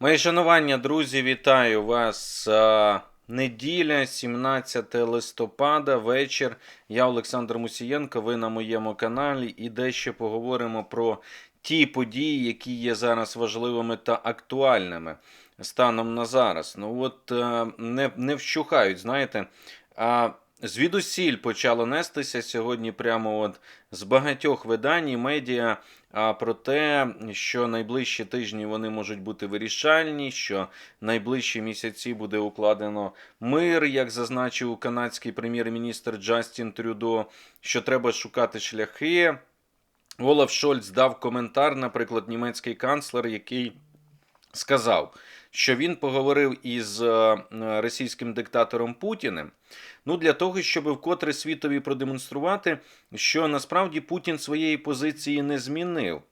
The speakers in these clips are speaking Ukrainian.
Мої шанування, друзі, вітаю вас. Неділя, 17 листопада, вечір. Я Олександр Мусієнко. Ви на моєму каналі і дещо поговоримо про ті події, які є зараз важливими та актуальними станом на зараз. Ну от е, не, не вщухають, знаєте. А звідусіль почало нестися сьогодні прямо от з багатьох видань і медіа а, про те, що найближчі тижні вони можуть бути вирішальні, що найближчі місяці буде укладено мир, як зазначив канадський прем'єр-міністр Джастін Трюдо, що треба шукати шляхи. Олаф Шольц дав коментар, наприклад, німецький канцлер, який сказав, що він поговорив із е, російським диктатором Путіним. Ну, для того, щоб вкотре світові продемонструвати, що насправді Путін своєї позиції не змінив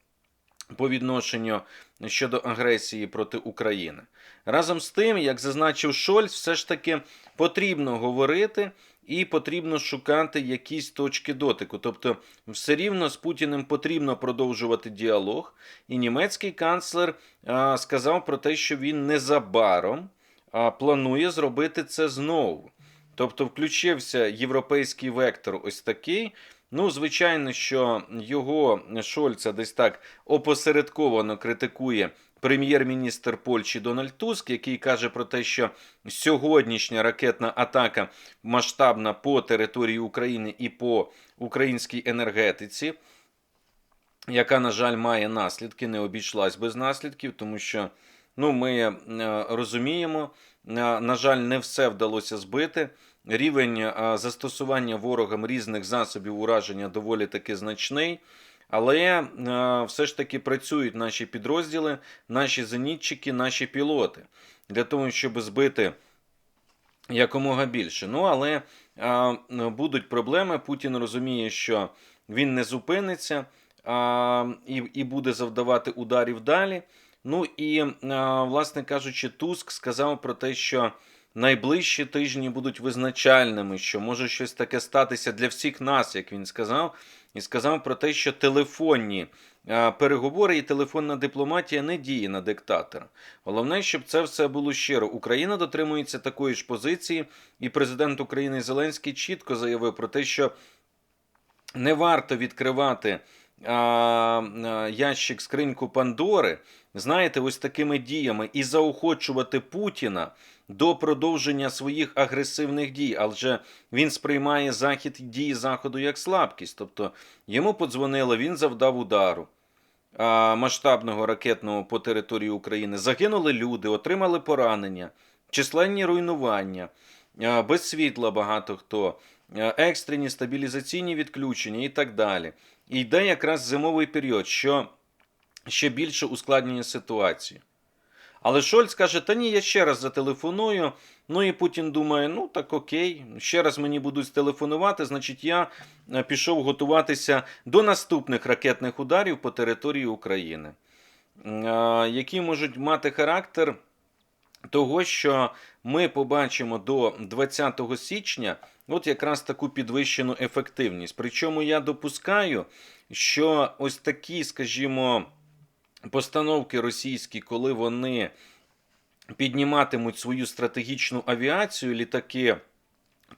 по відношенню щодо агресії проти України. Разом з тим, як зазначив Шольц, все ж таки потрібно говорити і потрібно шукати якісь точки дотику. Тобто, все рівно з Путіним потрібно продовжувати діалог. І німецький канцлер а, сказав про те, що він незабаром а, планує зробити це знову. Тобто включився європейський вектор ось такий. Ну, звичайно, що його Шольца десь так опосередковано критикує прем'єр-міністр Польщі Дональд Туск, який каже про те, що сьогоднішня ракетна атака масштабна по території України і по українській енергетиці, яка, на жаль, має наслідки, не обійшлась без наслідків, тому що ну, ми е, розуміємо, е, на жаль, не все вдалося збити. Рівень е, застосування ворогам різних засобів ураження доволі таки значний. Але е, все ж таки працюють наші підрозділи, наші зенітчики, наші пілоти для того, щоб збити якомога більше. Ну але е, будуть проблеми. Путін розуміє, що він не зупиниться е, і, і буде завдавати ударів далі. Ну і, е, власне кажучи, Туск сказав про те, що найближчі тижні будуть визначальними, що може щось таке статися для всіх нас, як він сказав, і сказав про те, що телефонні переговори і телефонна дипломатія не діє на диктатора. Головне, щоб це все було щиро. Україна дотримується такої ж позиції, і президент України Зеленський чітко заявив про те, що не варто відкривати а, а, ящик скриньку Пандори, знаєте, ось такими діями і заохочувати Путіна до продовження своїх агресивних дій, адже він сприймає захід дії заходу як слабкість. Тобто йому подзвонили, він завдав удару масштабного ракетного по території України. Загинули люди, отримали поранення, численні руйнування, без світла багато хто, екстрені стабілізаційні відключення і так далі. І йде якраз зимовий період, що ще більше ускладнює ситуацію. Але Шольц каже: та ні, я ще раз зателефоную. Ну і Путін думає, ну так окей, ще раз мені будуть телефонувати, значить, я е, пішов готуватися до наступних ракетних ударів по території України, е, які можуть мати характер того, що ми побачимо до 20 січня от якраз таку підвищену ефективність. Причому я допускаю, що ось такі, скажімо, постановки російські, коли вони підніматимуть свою стратегічну авіацію, літаки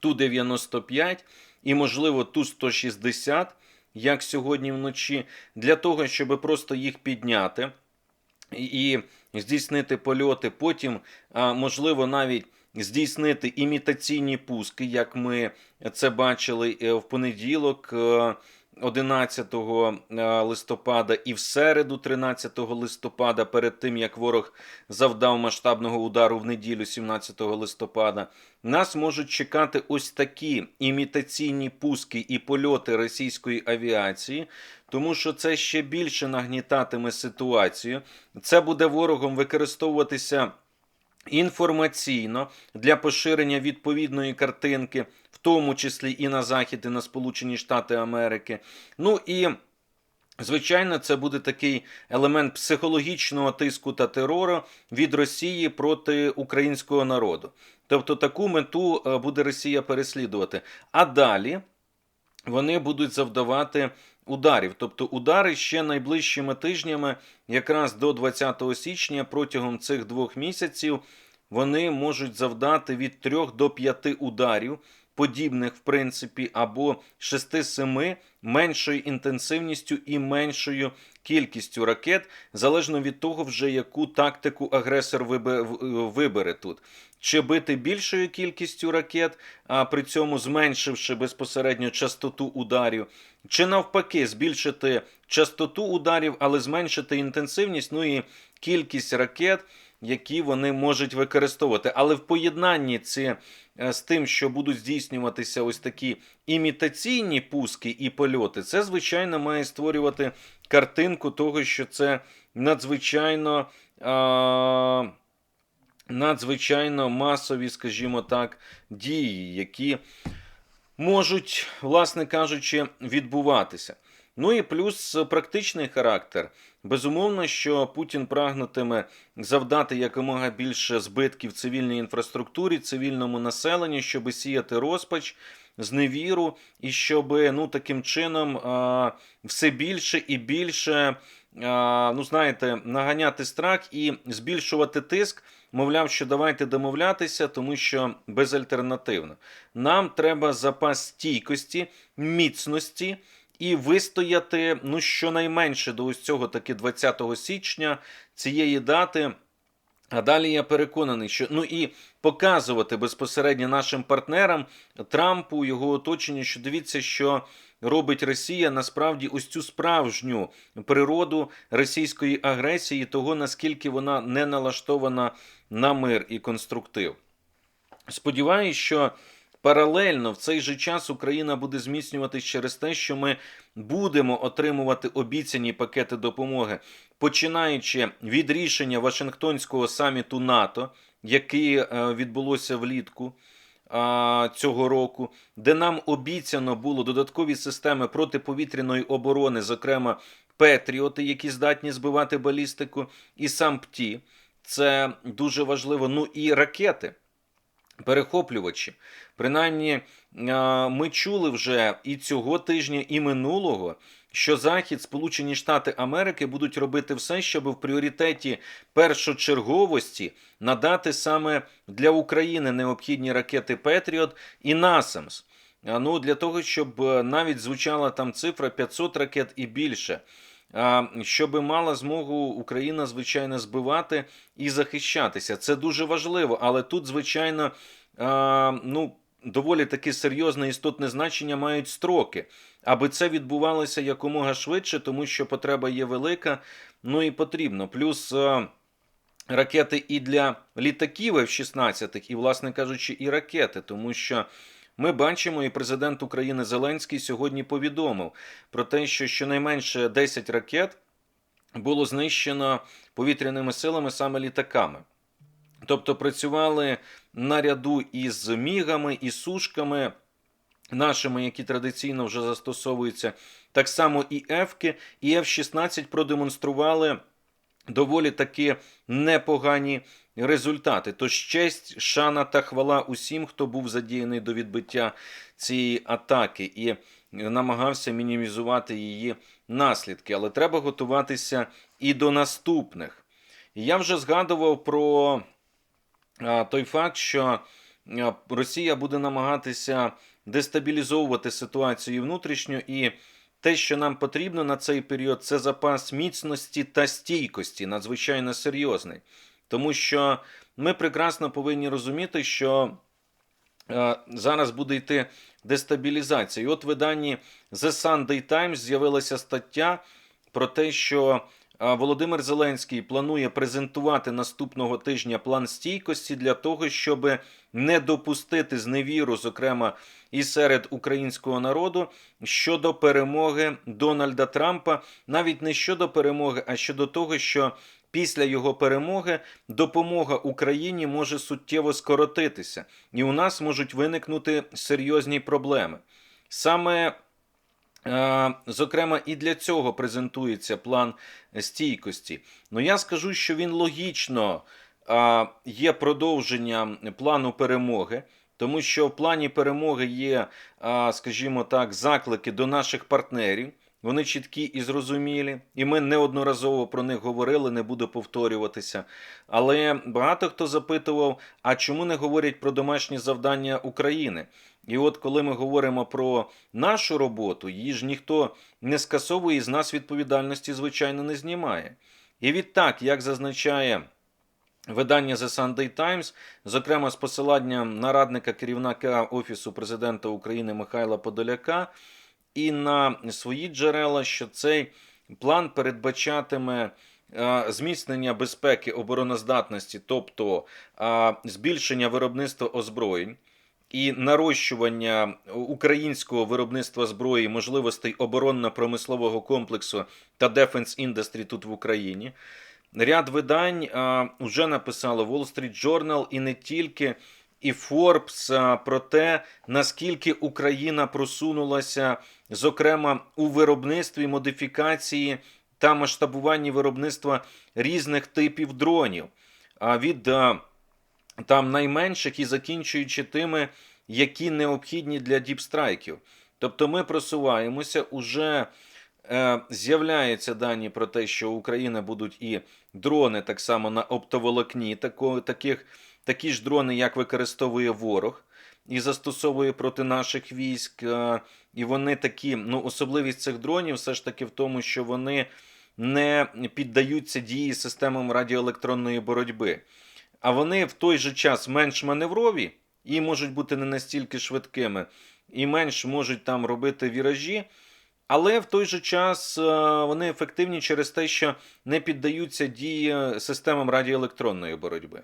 Ту-95 і, можливо, Ту-160, як сьогодні вночі, для того, щоб просто їх підняти і здійснити польоти, потім, можливо, навіть здійснити імітаційні пуски, як ми це бачили е, в понеділок. Е, 11 листопада і в середу, 13 листопада, перед тим як ворог завдав масштабного удару в неділю, 17 листопада, нас можуть чекати ось такі імітаційні пуски і польоти російської авіації, тому що це ще більше нагнітатиме ситуацію. Це буде ворогом використовуватися. Інформаційно для поширення відповідної картинки, тому числі і на Захід, і на Сполучені Штати Америки. Ну і звичайно, це буде такий елемент психологічного тиску та терору від Росії проти українського народу. Тобто таку мету е, буде Росія переслідувати. А далі вони будуть завдавати ударів. Тобто удари ще найближчими тижнями, якраз до 20 січня, протягом цих двох місяців, вони можуть завдати від 3 до 5 ударів, подібних, в принципі, або 6-7 меншою інтенсивністю і меншою кількістю ракет, залежно від того, вже яку тактику агресор вибе- вибере тут. Чи бити більшою кількістю ракет, а при цьому зменшивши безпосередньо частоту ударів, чи навпаки збільшити частоту ударів, але зменшити інтенсивність, ну і кількість ракет, які вони можуть використовувати. Але в поєднанні ці, е, з тим, що будуть здійснюватися ось такі імітаційні пуски і польоти, це звичайно має створювати картинку того, що це надзвичайно. А... Надзвичайно масові, скажімо так, дії, які можуть, власне кажучи, відбуватися. Ну і плюс е, практичний характер. Безумовно, що Путін прагнутиме завдати якомога більше збитків цивільній інфраструктурі, цивільному населенню, щоб сіяти розпач, зневіру, і щоб ну, таким чином все більше і більше, ну знаєте, наганяти страх і збільшувати тиск. Мовляв, що давайте домовлятися, тому що безальтернативно. Нам треба запас стійкості, міцності і вистояти ну, щонайменше до ось цього таки 20 січня цієї дати. А далі я переконаний, що ну і показувати безпосередньо нашим партнерам Трампу, його оточенню, що дивіться, що робить Росія насправді ось цю справжню природу російської агресії, того наскільки вона не налаштована на мир і конструктив. Сподіваюсь, що паралельно в цей же час Україна буде зміцнюватись через те, що ми будемо отримувати обіцяні пакети допомоги, починаючи від рішення Вашингтонського саміту НАТО, який е, відбулося влітку. Цього року, де нам обіцяно було додаткові системи протиповітряної оборони, зокрема Петріоти, які здатні збивати балістику, і сам ПТІ. Це дуже важливо. Ну і ракети, перехоплювачі. Принаймні, ми чули вже і цього тижня, і минулого, що Захід, Сполучені Штати Америки будуть робити все, щоб в пріоритеті першочерговості надати саме для України необхідні ракети Петріот і Насамс. А, Ну, для того, щоб е, навіть звучала там цифра 500 ракет і більше. Щоб мала змогу Україна, звичайно, збивати і захищатися. Це дуже важливо, але тут, звичайно, ну, доволі таки серйозне істотне значення мають строки, аби це відбувалося якомога швидше, тому що потреба є велика, ну і потрібно. Плюс. а, Ракети і для літаків F-16, і, власне кажучи, і ракети, тому що ми бачимо, і президент України Зеленський сьогодні повідомив про те, що щонайменше 10 ракет було знищено повітряними силами саме літаками. Тобто працювали наряду із мігами і сушками. Нашими, які традиційно вже застосовуються, так само і Ефки, і F-16 продемонстрували доволі таки непогані результати. Тож честь, шана та хвала усім, хто був задіяний до відбиття цієї атаки і намагався мінімізувати її наслідки. Але треба готуватися і до наступних. Я вже згадував про той факт, що Росія буде намагатися дестабілізовувати ситуацію внутрішньо і. Те, що нам потрібно на цей період, це запас міцності та стійкості, надзвичайно серйозний. Тому що ми прекрасно повинні розуміти, що е, зараз буде йти дестабілізація. І от в виданні The Sunday Times з'явилася стаття про те, що Володимир Зеленський планує презентувати наступного тижня план стійкості для того, щоб не допустити зневіру, зокрема і серед українського народу щодо перемоги Дональда Трампа, навіть не щодо перемоги, а щодо того, що після його перемоги допомога Україні може суттєво скоротитися, і у нас можуть виникнути серйозні проблеми. Саме Зокрема, і для цього презентується план стійкості. Ну я скажу, що він логічно е, є продовженням плану перемоги. Тому що в плані перемоги є, скажімо так, заклики до наших партнерів, вони чіткі і зрозумілі, і ми неодноразово про них говорили, не буду повторюватися. Але багато хто запитував, а чому не говорять про домашні завдання України? І от коли ми говоримо про нашу роботу, її ж ніхто не скасовує і з нас відповідальності, звичайно, не знімає. І відтак, як зазначає видання The Sunday Times, зокрема з посиланням на радника керівника Офісу президента України Михайла Подоляка, і на свої джерела, що цей план передбачатиме е, зміцнення безпеки обороноздатності, тобто е, збільшення виробництва озброєнь. І нарощування українського виробництва зброї, можливостей оборонно-промислового комплексу та Defense Industry тут в Україні. Ряд видань вже написали Wall Street Journal і не тільки, і Forbes про те, наскільки Україна просунулася, зокрема у виробництві модифікації та масштабуванні виробництва різних типів дронів. А від там найменших і закінчуючи тими, які необхідні для діпстрайків. Тобто ми просуваємося, уже е, з'являються дані про те, що у України будуть і дрони так само на оптоволокні, тако, таких, такі ж дрони, як використовує ворог. І застосовує проти наших військ, е, і вони такі. Ну, особливість цих дронів все ж таки в тому, що вони не піддаються дії системам радіоелектронної боротьби а вони в той же час менш маневрові і можуть бути не настільки швидкими, і менш можуть там робити віражі. Але в той же час е, вони ефективні через те, що не піддаються дії системам радіоелектронної боротьби.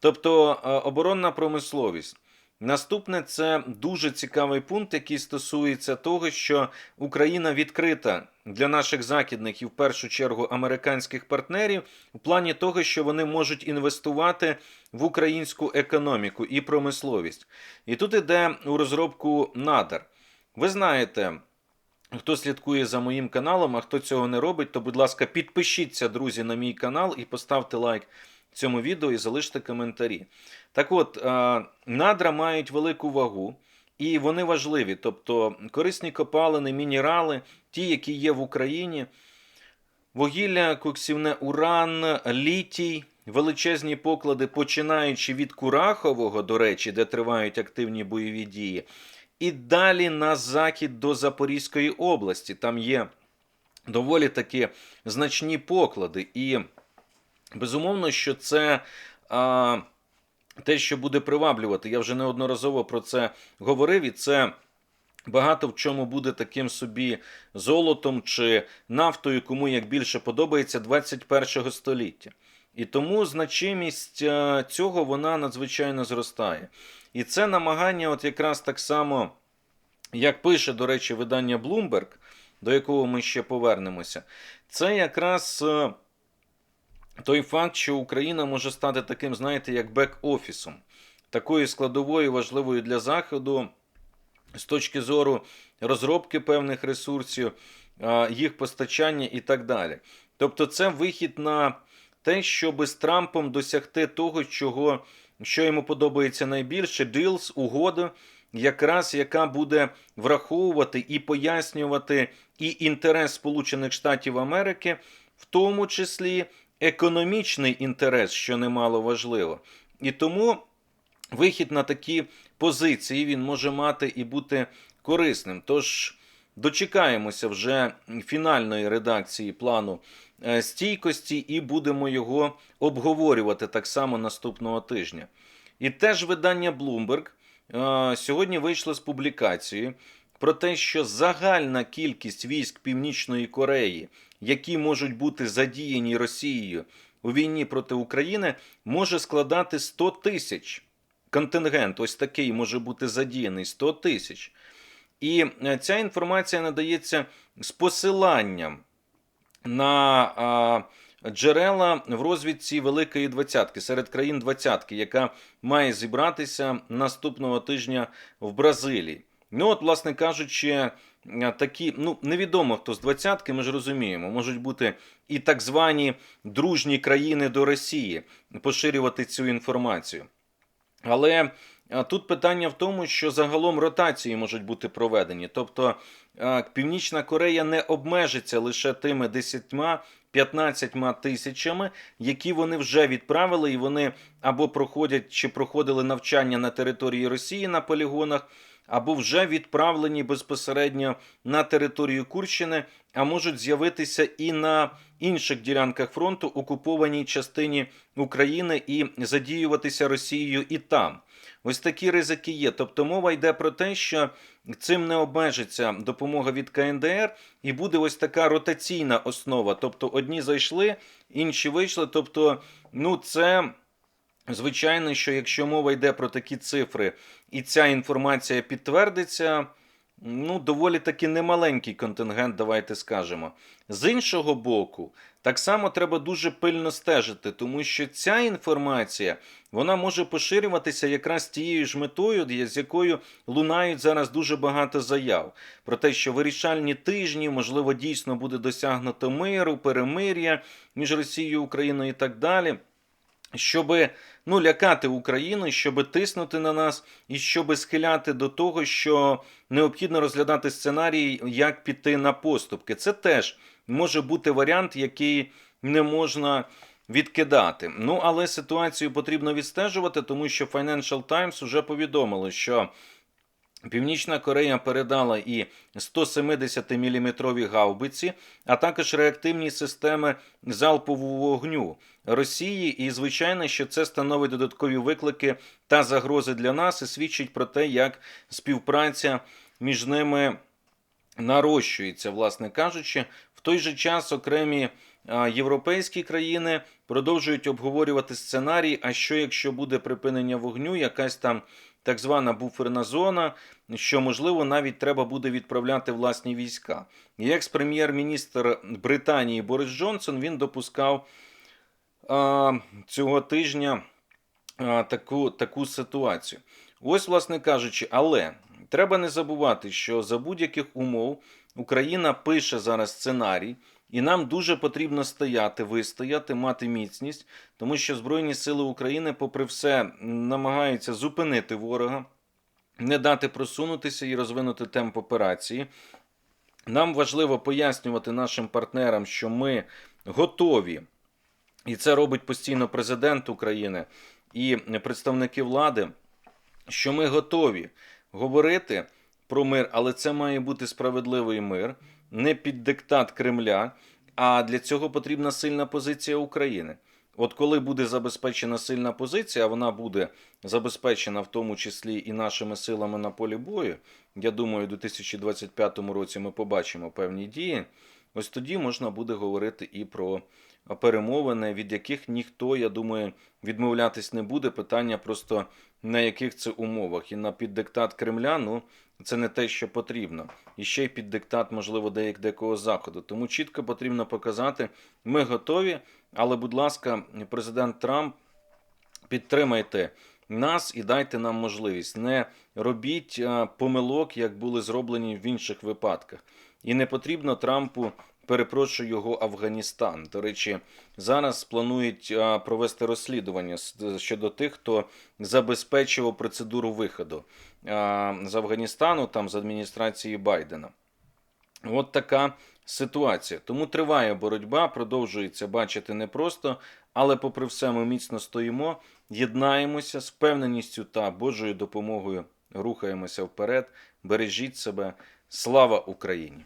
Тобто е, оборонна промисловість. Наступне це дуже цікавий пункт, який стосується того, що Україна відкрита для наших західних і в першу чергу американських партнерів у плані того, що вони можуть інвестувати в українську економіку і промисловість. І тут іде у розробку надар. Ви знаєте. Хто слідкує за моїм каналом, а хто цього не робить, то, будь ласка, підпишіться, друзі, на мій канал і поставте лайк цьому відео і залиште коментарі. Так от, надра мають велику вагу. І вони важливі, тобто корисні копалини, мінерали, ті, які є в Україні, вугілля, коксівне уран, літій, величезні поклади, починаючи від Курахового, до речі, де тривають активні бойові дії, і далі на захід до Запорізької області. Там є доволі таки значні поклади. І безумовно, що це. А, те, що буде приваблювати, я вже неодноразово про це говорив, і це багато в чому буде таким собі золотом чи нафтою, кому як більше подобається 21 століття. І тому значимість е, цього вона надзвичайно зростає. І це намагання, от якраз так само, як пише, до речі, видання Bloomberg, до якого ми ще повернемося, це якраз. Той факт, що Україна може стати таким, знаєте, як бек-офісом, такою складовою важливою для Заходу з точки зору розробки певних ресурсів, їх постачання і так далі. Тобто, це вихід на те, щоб з Трампом досягти того, чого, що йому подобається найбільше, дилс, угода, якраз яка буде враховувати і пояснювати і інтерес Сполучених Штатів Америки, в тому числі економічний інтерес, що немало важливо. І тому вихід на такі позиції він може мати і бути корисним. Тож дочекаємося вже фінальної редакції плану е, стійкості і будемо його обговорювати так само наступного тижня. І теж видання Bloomberg е, сьогодні вийшло з публікацією про те, що загальна кількість військ Північної Кореї, які можуть бути задіяні Росією у війні проти України, може складати 100 тисяч. Контингент, ось такий може бути задіяний 100 тисяч. І е, ця інформація надається з посиланням на а, джерела в розвідці Великої двадцятки серед країн двадцятки, яка має зібратися наступного тижня в Бразилії. Ну, от, власне кажучи, такі, ну, невідомо хто з двадцятки, ми ж розуміємо, можуть бути і так звані дружні країни до Росії поширювати цю інформацію. Але е, тут питання в тому, що загалом ротації можуть бути проведені. Тобто Північна Корея не обмежиться лише тими 10-15 тисячами, які вони вже відправили, і вони або проходять чи проходили навчання на території Росії на полігонах, або вже відправлені безпосередньо на територію Курщини, а можуть з'явитися і на інших ділянках фронту, окупованій частині України, і задіюватися Росією і там. Ось такі ризики є. Тобто мова йде про те, що цим не обмежиться допомога від КНДР, і буде ось така ротаційна основа. Тобто одні зайшли, інші вийшли. Тобто, ну це. Звичайно, що якщо мова йде про такі цифри, і ця інформація підтвердиться, ну, доволі таки немаленький контингент, давайте скажемо. З іншого боку, так само треба дуже пильно стежити, тому що ця інформація вона може поширюватися якраз тією ж метою, з якою лунають зараз дуже багато заяв про те, що вирішальні тижні, можливо, дійсно буде досягнуто миру, перемир'я між Росією Україною і так далі щоб ну, лякати Україну, щоб тиснути на нас і щоб схиляти до того, що необхідно розглядати сценарій, як піти на поступки. Це теж може бути варіант, який не можна. Відкидати. Ну, але ситуацію потрібно відстежувати, тому що Financial Times вже повідомили, що Північна Корея передала і 170-мм гаубиці, а також реактивні системи залпового вогню Росії. І звичайно, що це становить додаткові виклики та загрози для нас і свідчить про те, як співпраця між ними нарощується, власне кажучи, в той же час окремі європейські країни продовжують обговорювати сценарій. А що якщо буде припинення вогню, якась там так звана буферна зона, що можливо навіть треба буде відправляти власні війська. І екс-прем'єр-міністр Британії Борис Джонсон він допускав цього тижня таку, таку ситуацію. Ось, власне кажучи, але треба не забувати, що за будь-яких умов Україна пише зараз сценарій. І нам дуже потрібно стояти, вистояти, мати міцність, тому що Збройні Сили України, попри все, намагаються зупинити ворога, не дати просунутися і розвинути темп операції. Нам важливо пояснювати нашим партнерам, що ми готові, і це робить постійно президент України і представники влади, що ми готові говорити про мир, але це має бути справедливий мир не під диктат Кремля. А для цього потрібна сильна позиція України. От коли буде забезпечена сильна позиція, вона буде забезпечена в тому числі і нашими силами на полі бою. Я думаю, у 2025 році ми побачимо певні дії. Ось тоді можна буде говорити і про перемовини, від яких ніхто, я думаю, відмовлятись не буде. Питання просто на яких це умовах. І на під диктат Кремля, ну це не те, що потрібно. І ще й під диктат, можливо, деяк декого заходу. Тому чітко потрібно показати, ми готові, але, будь ласка, президент Трамп, підтримайте. Нас і дайте нам можливість. Не робіть помилок, як були зроблені в інших випадках. І не потрібно Трампу перепрошую його Афганістан. До речі, зараз планують провести розслідування щодо тих, хто забезпечував процедуру виходу з Афганістану там з адміністрації Байдена. От така ситуація. Тому триває боротьба, продовжується бачити непросто, але, попри все, ми міцно стоїмо, єднаємося з впевненістю та Божою допомогою рухаємося вперед. Бережіть себе. Слава Україні!